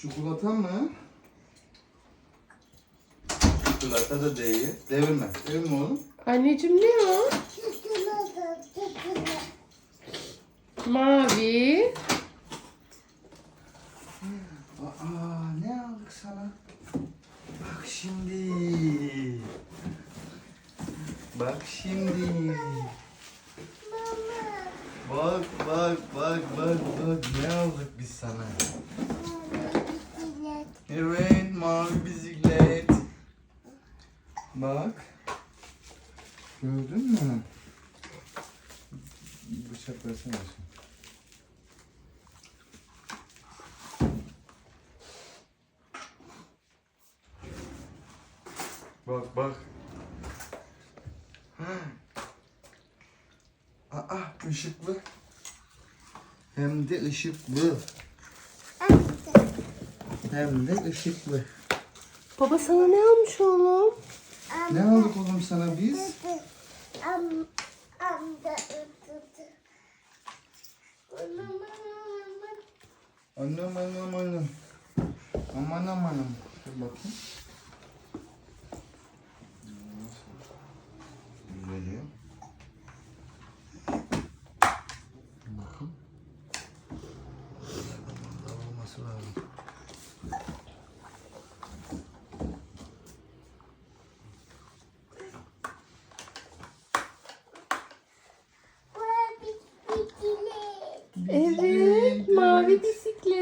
Çikolata mı? Çikolata da değil. Devirme. Devirme oğlum. Anneciğim ne o? Mavi. Aa ne aldık sana? Bak şimdi. Bak şimdi. Bak bak bak bak bak ne aldık biz sana? Evet mavi bisiklet. Bak. Gördün mü? Bıçak versene. şimdi. Bak bak. Aa ışıklı. Hem de ışıklı. Hem de ışıklı. Baba sana ne almış oğlum? Ne aldık oğlum sana biz? Annem annem. Aman aman aman. Dur bakayım.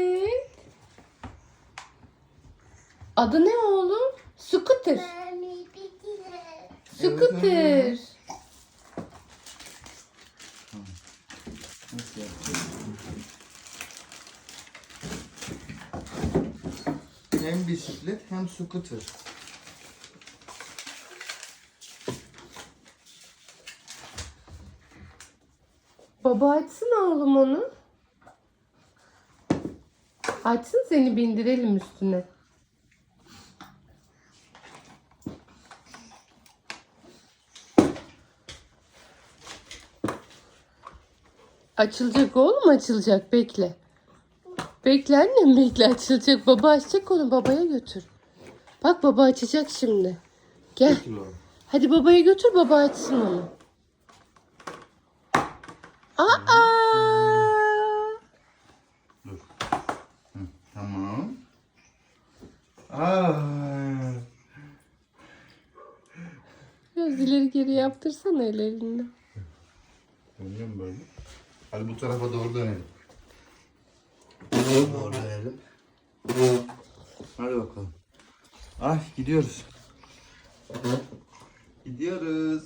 Bisiklet. Adı ne oğlum? Scooter. Scooter. Hem bisiklet hem scooter. Baba açsın oğlum onu. Açsın seni bindirelim üstüne. Açılacak oğlum açılacak bekle. Bekle annem bekle açılacak. Baba açacak onu babaya götür. Bak baba açacak şimdi. Gel. Hadi babaya götür baba açsın onu. Aa! Dur. Hı, tamam. Aa. Biraz ileri geri yaptırsana ellerini. Dönüyor mu böyle? Hadi bu tarafa doğru dönelim. Doğru dönelim. Hadi bakalım. Ay gidiyoruz. Gidiyoruz.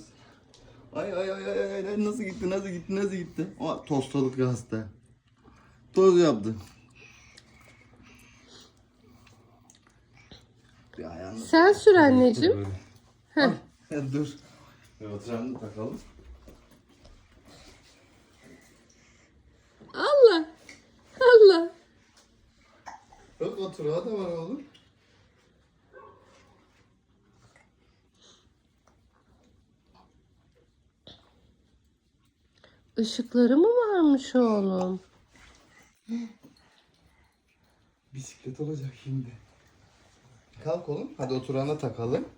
Ay ay ay ay ay nasıl gitti nasıl gitti nasıl gitti? O tosladık hasta. Toz yaptı. Bir ayağını Sen sür anneciğim. Heh. Dur. Oturalım takalım. Allah. Allah. Bak oturağı da var oğlum. Işıkları mı varmış oğlum? Bisiklet olacak şimdi. Kalk oğlum. Hadi oturağına takalım.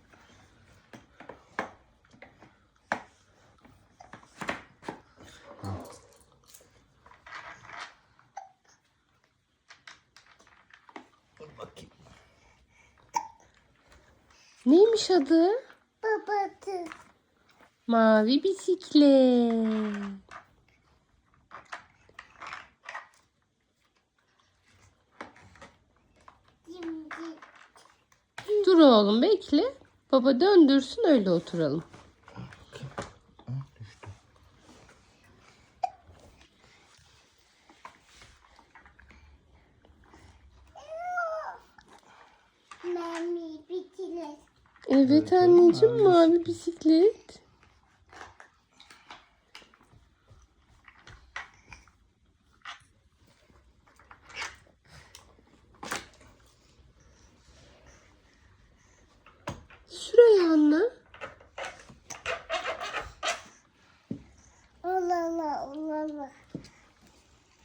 Bakayım. Neymiş adı? Mavi bisiklet. Dur oğlum bekle. Baba döndürsün öyle oturalım. Evet anneciğim mavi bisiklet. Sür ayağını. Allah Allah Allah Allah.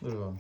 Dur oğlum.